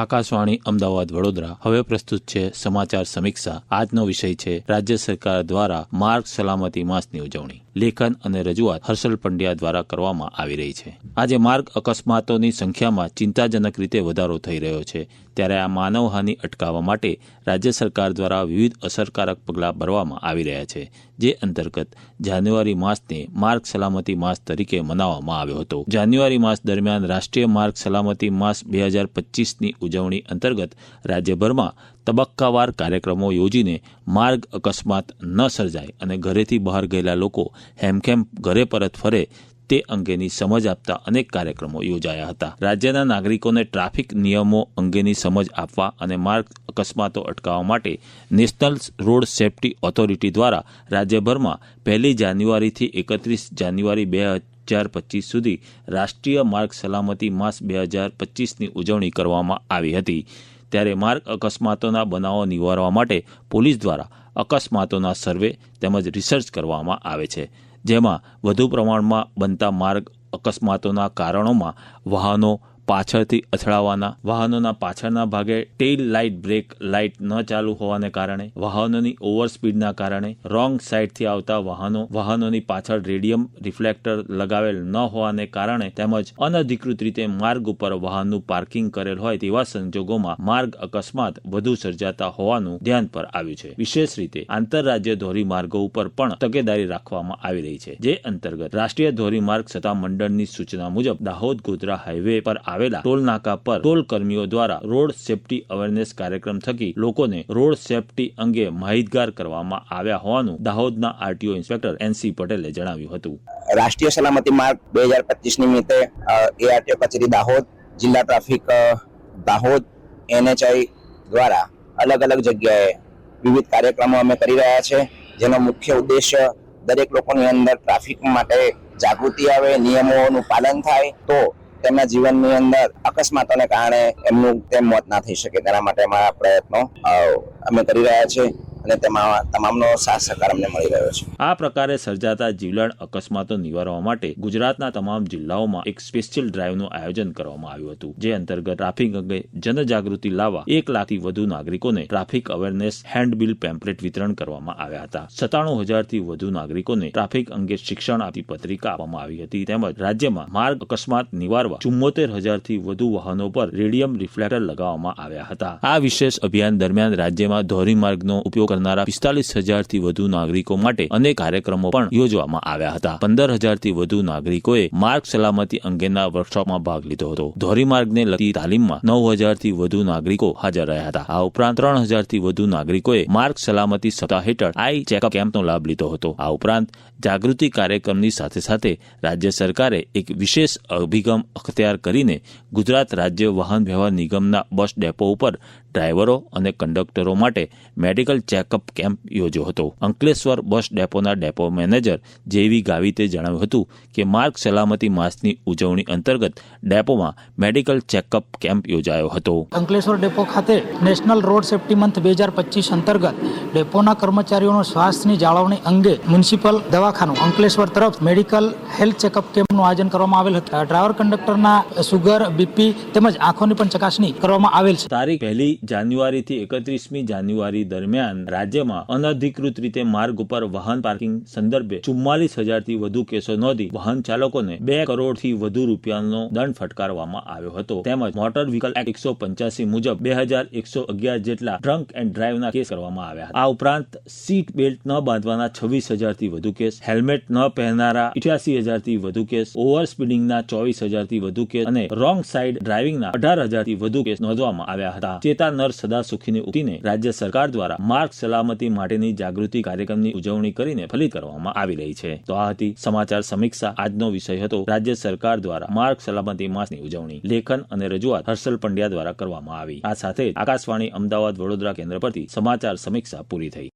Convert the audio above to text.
આકાશવાણી અમદાવાદ વડોદરા. હવે પ્રસ્તુત છે સમાચાર સમીક્ષા. આજનો વિષય છે રાજ્ય સરકાર દ્વારા માર્ગ સલામતી માસની ઉજવણી. લેખન અને રજૂઆત હર્ષલ પંડ્યા દ્વારા કરવામાં આવી રહી છે. આજે માર્ગ અકસ્માતોની સંખ્યામાં ચિંતાજનક રીતે વધારો થઈ રહ્યો છે. ત્યારે આ માનવહાનિ અટકાવવા માટે રાજ્ય સરકાર દ્વારા વિવિધ અસરકારક પગલાં ભરવામાં આવી રહ્યા છે. જે અંતર્ગત જાન્યુઆરી માસને માર્ગ સલામતી માસ તરીકે મનાવવામાં આવ્યો હતો. જાન્યુઆરી માસ દરમિયાન રાષ્ટ્રીય માર્ગ સલામતી માસ બે હજાર પચીસની ઉજવણી અંતર્ગત રાજ્યભરમાં તબક્કાવાર કાર્યક્રમો યોજીને માર્ગ અકસ્માત ન સર્જાય અને ઘરેથી બહાર ગયેલા લોકો હેમખેમ ઘરે પરત ફરે તે અંગેની સમજ આપતા અનેક કાર્યક્રમો યોજાયા હતા. રાજ્યના નાગરિકોને ટ્રાફિક નિયમો અંગેની સમજ આપવા અને માર્ગ અકસ્માતો અટકાવવા માટે નેશનલ રોડ સેફટી ઓથોરિટી દ્વારા રાજ્યભરમાં પહેલી જાન્યુઆરીથી એકત્રીસ જાન્યુઆરી બે હજાર પચીસ સુધી રાષ્ટ્રીય માર્ગ સલામતી માસ બે હજાર પચીસની ઉજવણી કરવામાં આવી હતી. ત્યારે માર્ગ અકસ્માતોના બનાવો નિવારવા માટે પોલીસ દ્વારા અકસ્માતોના સર્વે તેમજ રિસર્ચ કરવામાં આવે છે. જેમાં વધુ પ્રમાણમાં બનતા માર્ગ અકસ્માતોના કારણોમાં વાહનો પાછળથી અથડાવાના વાહનોના પાછળના ભાગે ટેઇલ લાઇટ બ્રેક લાઇટ ન ચાલુ હોવાને કારણે, વાહનોની ઓવર સ્પીડના કારણે રોંગ સાઇડથી આવતા વાહનો, વાહનોની પાછળ રેડિયમ રિફ્લેક્ટર લગાવેલ ન હોવાને કારણે તેમજ અનધિકૃત રીતે માર્ગ ઉપર વાહનનું પાર્કિંગ કરેલ હોય તેવા સંજોગોમાં માર્ગ અકસ્માત વધુ સર્જાતા હોવાનું ધ્યાન પર આવ્યું છે. વિશેષ રીતે આંતરરાજ્ય ધોરીમાર્ગો ઉપર પણ તકેદારી રાખવામાં આવી રહી છે, જે અંતર્ગત રાષ્ટ્રીય ધોરીમાર્ગ સત્તામંડળની સૂચના મુજબ દાહોદ ગોધરા હાઈવે પર આવેલા ટોલ નાકા પર ટોલ કર્મીઓ દ્વારા રોડ સેફટી અવેરનેસ કાર્યક્રમ થકી લોકોને રોડ સેફટી અંગે માહિતગાર કરવામાં આવ્યા હોવાનું દાહોદના આરટીઓ ઇન્સ્પેક્ટર એનસી પટેલે જણાવ્યું હતું. રાષ્ટ્રીય સલામતી માર્ગ બે હજાર પચીસ નિમિત્તે એઆરટીઓ કચેરી દાહોદ, જિલ્લા ટ્રાફિક દાહોદ, એનએચઆઈ દ્વારા અલગ અલગ જગ્યાએ વિવિધ કાર્યક્રમો અમે કરી રહ્યા છે, જેનો મુખ્ય ઉદ્દેશ્ય દરેક લોકોની અંદર ટ્રાફિક માટે જાગૃતિ આવે, નિયમોનું પાલન થાય. તો તેમના જીવનની અંદર અકસ્માતોને કારણે એમનું તેમ મોત ના થઈ શકે તેના માટે અમારા પ્રયત્નો અમે કરી રહ્યા છે અને તેમાં તમામનો સાથ સહકાર અમને મળી રહ્યો છે. આ પ્રકારે સર્જાતા જીવલેણ અકસ્માતો નિવારવા માટે ગુજરાતના તમામ જિલ્લાઓમાં એક સ્પેશિયલ ડ્રાઈવનું આયોજન કરવામાં આવ્યું હતું, જે અંતર્ગત ટ્રાફિક અંગે જનજાગૃતિ લાવવા એક લાખથી વધુ નાગરિકોને ટ્રાફિક અવેરનેસ હેન્ડબિલ પેમ્પલેટ વિતરણ કરવામાં આવ્યા હતા. સત્તાણું હજારથી વધુ નાગરિકોને ટ્રાફિક અંગે શિક્ષણ આપી પત્રિકા આપવામાં આવી હતી, તેમજ રાજ્યમાં માર્ગ અકસ્માત નિવારવા ચુમ્મોતેર હજારથી વધુ વાહનો પર રેડિયમ રિફ્લેક્ટર લગાવવામાં આવ્યા હતા. આ વિશેષ અભિયાન દરમિયાન રાજ્યમાં ધોરીમાર્ગનો ઉપયોગ કરનારા પિસ્તાલીસ હજારથી વધુ નાગરિકો માટે અનેક કાર્યક્રમો પણ યોજવામાં આવ્યા હતા. પંદર હજારથી વધુ નાગરિકોએ માર્ગ સલામતી અંગેના વર્કશોપમાં ભાગ લીધો હતો. ધોરીમાર્ગને લગતી તાલીમમાં નવ હજારથી વધુ નાગરિકો હાજર રહ્યા હતા. આ ઉપરાંત ત્રણ હજારથી વધુ નાગરિકોએ માર્ગ સલામતી સપ્તાહ હેઠળ આઈ ચેકઅપ કેમ્પનો લાભ લીધો હતો. આ ઉપરાંત જાગૃતિ કાર્યક્રમની સાથે સાથે રાજ્ય સરકારે એક વિશેષ અભિગમ અખત્યાર કરીને ગુજરાત રાજ્ય વાહન વ્યવહાર નિગમના બસ ડેપો ઉપર ડ્રાઈવરો અને કંડક્ટરો માટે મેડિકલ ચેકઅપ કેમ્પ યોજ્યો હતો. અંકલેશ્વર બસ ડેપોના ડેપો મેનેજર જેવી ગાવિતે જણાવ્યું હતું કે માર્ગ સલામતી માસની ઉજવણી અંતર્ગત ડેપોમાં મેડિકલ ચેકઅપ કેમ્પ યોજાયો હતો. અંકલેશ્વર ડેપો ખાતે નેશનલ રોડ સેફ્ટી મંથ બે હજાર પચીસ અંતર્ગત ડેપોના કર્મચારીઓનો સ્વાસ્થ્યની જાળવણી અંગે મ્યુનિસિપલ દવાખાનું અંકલેશ્વર તરફ મેડિકલ હેલ્થ ચેકઅપ કેમ્પનું આયોજન કરવામાં આવેલ હતું. ડ્રાઈવર કંડક્ટરના સુગર બીપી તેમજ આંખોની પણ ચકાસણી કરવામાં આવેલ છે. તારીખ પહેલી જાન્યુઆરીથી એકત્રીસમી જાન્યુઆરી દરમિયાન રાજ્યમાં અનધિકૃત રીતે માર્ગ ઉપર વાહન પાર્કિંગ સંદર્ભે ચુમ્માલીસ હજારથી વધુ કેસો નોંધી વાહન ચાલકોને બે કરોડથી વધુ રૂપિયાનો દંડ ફટકારવામાં આવ્યો હતો. તેમજ મોટર વ્હીકલ એક્ટ એકસો પંચ્યાસી મુજબ બે હજાર એકસો અગિયાર જેટલા ડ્રંક એન્ડ ડ્રાઈવના કેસ કરવામાં આવ્યા આ ઉપરાંત સીટ બેલ્ટ ન બાંધવાના છવ્વીસ હજારથી વધુ કેસ, હેલ્મેટ ન પહેરનારા ઇઠ્યાસી હજારથી વધુ કેસ ઓવર સ્પીડિંગના ચોવીસ હજારથી વધુ કેસ અને રોંગ સાઇડ ડ્રાઇવિંગના અઢાર હજારથી વધુ કેસ નોંધવામાં આવ્યા હતા. ચેતા નર સદા સુખીની ઉક્તિને રાજ્ય સરકાર દ્વારા માર્ગ સલામતી માટેની જાગૃતિ કાર્યક્રમની ઉજવણી કરીને ફલિત કરવામાં આવી રહી છે. તો આ હતી સમાચાર સમીક્ષા. આજનો વિષય હતો રાજ્ય સરકાર દ્વારા માર્ગ સલામતી માસની ઉજવણી. લેખન અને રજૂઆત હર્ષલ પંડ્યા દ્વારા કરવામાં આવી. આ સાથે આકાશવાણી અમદાવાદ વડોદરા કેન્દ્ર પરથી સમાચાર સમીક્ષા પૂરી થઈ.